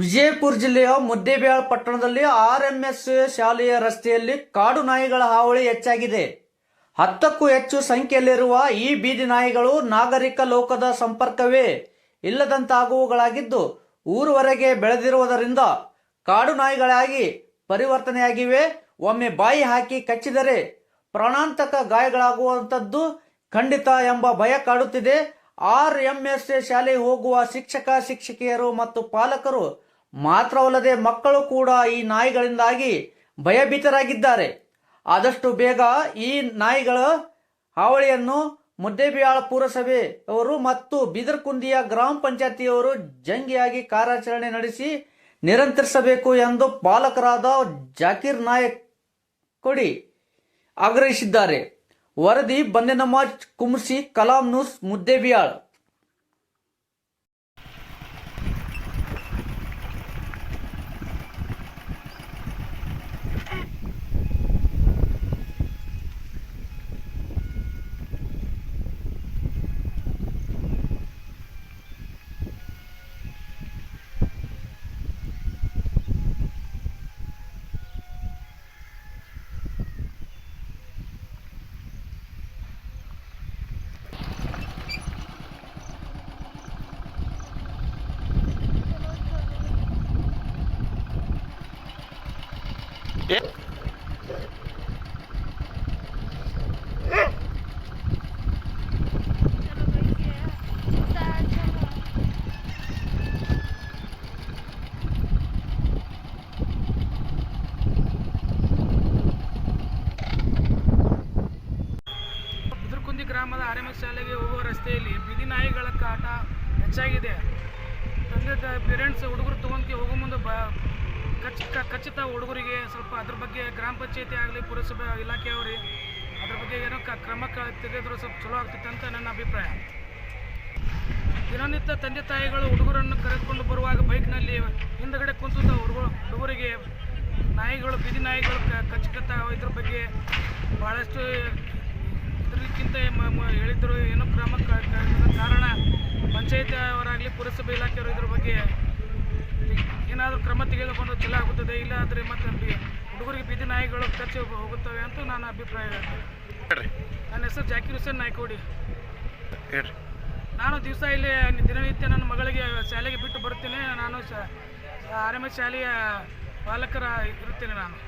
ವಿಜಯಪುರ ಜಿಲ್ಲೆಯ ಮುದ್ದೇಬಿಹಾಳ್ ಪಟ್ಟಣದಲ್ಲಿ ಆರ್ಎಂಎಸ್ ಶಾಲೆಯ ರಸ್ತೆಯಲ್ಲಿ ಕಾಡು ನಾಯಿಗಳ ಹಾವಳಿ ಹೆಚ್ಚಾಗಿದೆ. ಹತ್ತಕ್ಕೂ ಹೆಚ್ಚು ಸಂಖ್ಯೆಯಲ್ಲಿರುವ ಈ ಬೀದಿ ನಾಯಿಗಳು ನಾಗರಿಕ ಲೋಕದ ಸಂಪರ್ಕವೇ ಇಲ್ಲದಂತಾಗುವುಗಳಾಗಿದ್ದು, ಊರುವರೆಗೆ ಬೆಳೆದಿರುವುದರಿಂದ ಕಾಡು ನಾಯಿಗಳಾಗಿ ಪರಿವರ್ತನೆಯಾಗಿವೆ. ಒಮ್ಮೆ ಬಾಯಿ ಹಾಕಿ ಕಚ್ಚಿದರೆ ಪ್ರಾಣಾಂತಕ ಗಾಯಗಳಾಗುವಂಥದ್ದು ಖಂಡಿತ ಎಂಬ ಭಯ ಕಾಡುತ್ತಿದೆ. ಆರ್ ಎಂಎಸ್ ಶಾಲೆ ಹೋಗುವ ಶಿಕ್ಷಕ, ಶಿಕ್ಷಕಿಯರು ಮತ್ತು ಪಾಲಕರು ಮಾತ್ರವಲ್ಲದೆ ಮಕ್ಕಳು ಕೂಡ ಈ ನಾಯಿಗಳಿಂದಾಗಿ ಭಯಭೀತರಾಗಿದ್ದಾರೆ. ಆದಷ್ಟು ಬೇಗ ಈ ನಾಯಿಗಳ ಹಾವಳಿಯನ್ನು ಮುದ್ದೇಬಿಹಾಳ ಪುರಸಭೆ ಅವರು ಮತ್ತು ಬಿದರ್ಕುಂದಿಯ ಗ್ರಾಮ ಪಂಚಾಯತಿಯವರು ಜಂಗಿಯಾಗಿ ಕಾರ್ಯಾಚರಣೆ ನಡೆಸಿ ನಿರಂತರಿಸಬೇಕು ಎಂದು ಪಾಲಕರಾದ ಜಾಕೀರ್ ನಾಯಕ್ ಕೊಡಿ ಆಗ್ರಹಿಸಿದ್ದಾರೆ. ವರದಿ ಬಂದೆನಮಾಜ್ ಕುಮ್ಸಿ ಕಲಾಂ ನ್ಯೂಸ್ ಮುದ್ದೇಬಿಯಾಳ್. ಗ್ರಾಮದ ಆರ್ ಎಂ ಎಸ್ ಶಾಲೆಗೆ ಹೋಗುವ ರಸ್ತೆಯಲ್ಲಿ ಬೀದಿ ನಾಯಿಗಳ ಕಾಟ ಹೆಚ್ಚಾಗಿದೆ. ತಂದೆ ಪೇರೆಂಟ್ಸ್ ಹುಡುಗರು ಬ ಕ- ಖಚಿತ ಹುಡುಗರಿಗೆ ಸ್ವಲ್ಪ ಅದ್ರ ಬಗ್ಗೆ ಗ್ರಾಮ ಪಂಚಾಯತಿ ಆಗಲಿ, ಪುರಸಭೆ ಇಲಾಖೆಯವ್ರಿ ಅದ್ರ ಬಗ್ಗೆ ಏನೋ ಕ್ರಮ ತೆಗೆದ್ರು ಸ್ವಲ್ಪ ಚಲೋ ಆಗ್ತಿತ್ತು ಅಂತ ನನ್ನ ಅಭಿಪ್ರಾಯ. ದಿನನಿತ್ಯ ತಂದೆ ತಾಯಿಗಳು ಹುಡುಗರನ್ನು ಕರೆದುಕೊಂಡು ಬರುವಾಗ ಬೈಕ್ನಲ್ಲಿ ಹಿಂದಗಡೆ ಕುಂತು ಹುಡುಗರು ಹುಡುಗರಿಗೆ ನಾಯಿಗಳು, ಬೀದಿ ನಾಯಿಗಳು ಕಚ್ಚುಕತ್ತ ಇದ್ರ ಬಗ್ಗೆ ಭಾಳಷ್ಟು ಇದಕ್ಕಿಂತ ಹೇಳಿದ್ರು. ಏನೋ ಕ್ರಮ ಕಾರಣ ಪಂಚಾಯತ್ ಅವರಾಗಲಿ, ಪುರಸಭೆ ಇಲಾಖೆಯವರು ಇದ್ರ ಬಗ್ಗೆ ಏನಾದರೂ ಕ್ರಮ ತೆಗೆದುಕೊಂಡು ಚಲೋ ಆಗುತ್ತದೆ ಇಲ್ಲ ಆದರೆ ಮತ್ತೆ ಬಿ- ಹುಡುಗರಿಗೆ ಬೀದಿ ನಾಯಿಗಳು ಕಚ್ಚಿ ಹೋಗುತ್ತವೆ ಅಂತ ನನ್ನ ಅಭಿಪ್ರಾಯ. ಹೇಳ್ರಿ. ನನ್ನ ಹೆಸರು ಜಾಕಿರ್ ಹುಸೇನ್ ನಾಯ್ಕೋಡಿ. ಹೇಳ್ರಿ. ನಾನು ದಿವಸ ಇಲ್ಲಿ ದಿನನಿತ್ಯ ನನ್ನ ಮಗಳಿಗೆ ಶಾಲೆಗೆ ಬಿಟ್ಟು ಬರ್ತೀನಿ ನಾನು ಆರ್ ಎಂ ಎಸ್ ಶಾಲೆಯ ಪಾಲಕರ ಇರುತ್ತೇನೆ ನಾನು.